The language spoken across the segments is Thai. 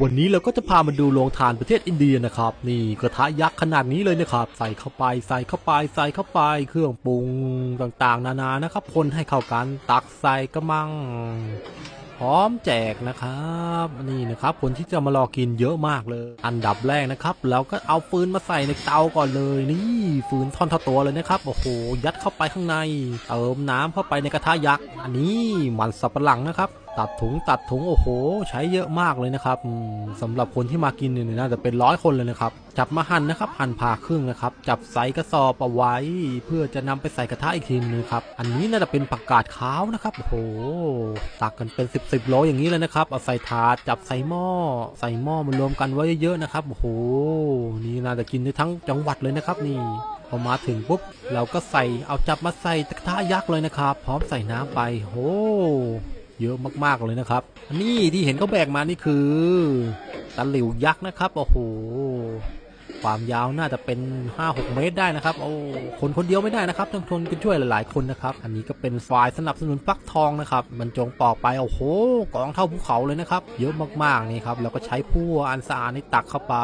วันนี้เราก็จะพามาดูโรงทานประเทศอินเดียนะครับ นี่กระทะยักษ์ขนาดนี้เลยนะครับ ใส่เข้าไปใส่เข้าไปใส่เข้าไป เครื่องปรุงต่างๆ นานานะครับคนให้เข้ากันตักใส่กระมัง พร้อมแจกนะครับนี่นะครับคนที่จะมารอกินเยอะมากเลย อันดับแรกนะครับเราก็เอาฟืนมาใส่ในเตาก่อนเลยนี่ฟืนท่อนเท่าตัวเลยนะครับโอ้โหยัดเข้าไปข้างใน เติมน้ำเข้าไปในกระทะยักษ์อันนี้มันสับปะหลังนะครับ ตัดถุงตัดถุงโอ้โห ใช้เยอะมากเลยนะครับอืมสำหรับคนที่มากินเนี่ยน่าจะเป็นร้อยคนเลยนะครับจับมาหั่นนะครับ หั่นผ่าครึ่งนะครับ จับใส่กระสอบเอาไว้ เพื่อจะนำไปใส่กระทะอีกทีนึงครับอันนี้น่าจะเป็นผักกาดขาวนะครับโอ้โหตักกันเป็น 10บสโลอย่างนี้เลยนะครับเอาใส่ถาดจับใส่หม้อ ใส่หม้อมารวมกันไว้เยอะๆนะครับโอ้โหนี่น่าจะกินได้ทั้งจังหวัดเลยนะครับนี่พอมาถึงปุ๊บเราก็ใส่เอาจับมาใส่กระทะยักษ์เลยนะครับ พร้อมใส่น้ำไปโห เยอะมากๆเลยนะครับ นี่ที่เห็นเขาแบกมานี่คือตะหลิวยักษ์นะครับ โอ้โห ความยาวน่าจะเป็น 5-6 เมตรได้นะครับ โอ้ คนคนเดียวไม่ได้นะครับต้องทนกันช่วยหลายๆคนนะครับ อันนี้ก็เป็นฝ่ายสนับสนุนฟักทองนะครับบรรจงปอกไป โอ้โห กองเท่าภูเขาเลยนะครับ เยอะมากๆนี่ครับ แล้วก็ใช้พั่วอันสะอาดนี่ตักเข้าไป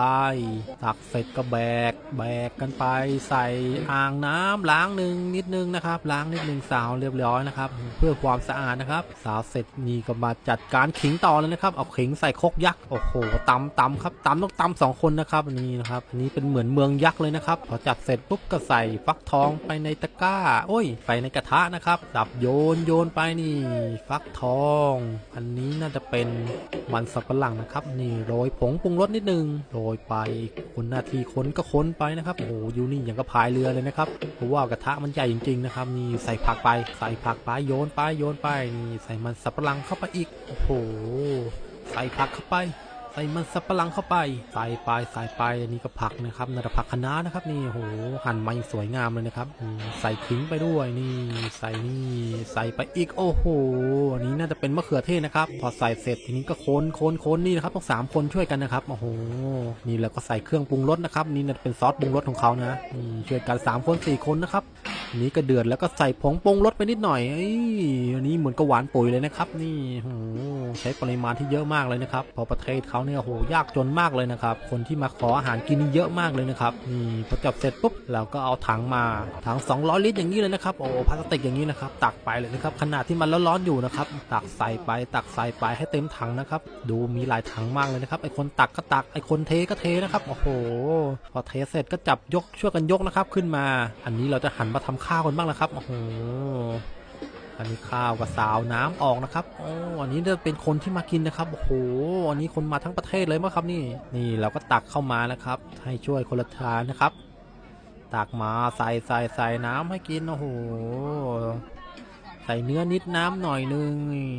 ตักเสร็จก็แบก แบกกันไป ใส่อ่างน้ำล้างหนึ่งนิดนึงนะครับ ล้างนิดนึงสาวเรียบร้อยนะครับ เพื่อความสะอาดนะครับ สาวเสร็จนี่ก็มาจัดการขิงต่อเลยนะครับ เอาขิงใส่คกยักษ์ โอ้โหตำตำครับตำต้องตำสองคนนะครับนี่นะครับอันนี้เป็นเหมือนเมืองยักษ์เลยนะครับ พอจัดเสร็จปุ๊บก็ใส่ฟักทองไปในตะกร้า โอ้ยไปในกระทะนะครับจับโยนโยนไปนี่ ฟักทอง อันนี้น่าจะเป็นมันสับปะหลังนะครับ นี่โรยผงปรุงรสนิดนึงโรยไปคนหน้าที่คนก็ค้นไปนะครับโอ้โหอยู่นี่อย่างก็พายเรือเลยนะครับเพราะว่ากระทะมันใหญ่จริงๆนะครับนี่ใส่ผักไปใส่ผักไปโยนไปโยนไปนี่ใส่มันสับปะหลังเข้าไปอีกโอ้โหใส่ผักเข้าไป ใส่มันสับปะหลังเข้าไป ใส่ไปใส่ไปอันนี้ก็ผักนะครับนาผักคะน้านะครับนี่โหหั่นมาอย่างสวยงามเลยนะครับใส่ขิงไปด้วยนี่ใส่นี่ใส่ไปอีกโอ้โหอันนี้น่าจะเป็นมะเขือเทศนะครับ พอใส่เสร็จทีนี้ก็คนคนคนนี่นะครับต้องสามคนช่วยกันนะครับโอ้โหนี่แล้วก็ใส่เครื่องปรุงรสนะครับ นี่น่าจะเป็นซอสปรุงรสของเขานะนี่ช่วยกันสามคนสี่คนนะครับนี้ก็เดือดแล้วก็ใส่ผงปรุงรสไปนิดหน่อยเอ้ยอันนี้เหมือนกับหวานปุ๋ยเลยนะครับ นี่โอ้โห ใช้ปริมาณที่เยอะมากเลยนะครับเพอประเทศเขาเนี่ยโหยากจนมากเลยนะครับ คนที่มาขออาหารกินนี่เยอะมากเลยนะครับนี่พอจับเสร็จปุ๊บเราก็เอาถังมาถัง 200 ลิตรอย่างนี้เลยนะครับโอ้พลาสติกอย่างนี้นะครับตักไปเลยนะครับขนาดที่มันร้อนๆอยู่นะครับตักใส่ไปตักใส่ไปให้เต็มถังนะครับดูมีหลายถังมากเลยนะครับไอคนตักก็ตักไอคนเทก็เทนะครับโอ้โหพอเทเสร็จก็จับยกช่วยกันยกนะครับขึ้นมา อันนี้เราจะหันมาทำข้าวกันบ้างนะครับโอ้โห อันนี้ข้าวกับสาวน้ำออกนะครับโอ้อันนี้จะเป็นคนที่มากินนะครับโอ้โหอันนี้คนมาทั้งประเทศเลยมั้งครับนี่ นี่เราก็ตักเข้ามานะครับ ให้ช่วยคนละทานนะครับ ตักมาใส่ใส่ใส่น้ำให้กินโอ้โห ใส่เนื้อนิดน้ำหน่อยนึงนี่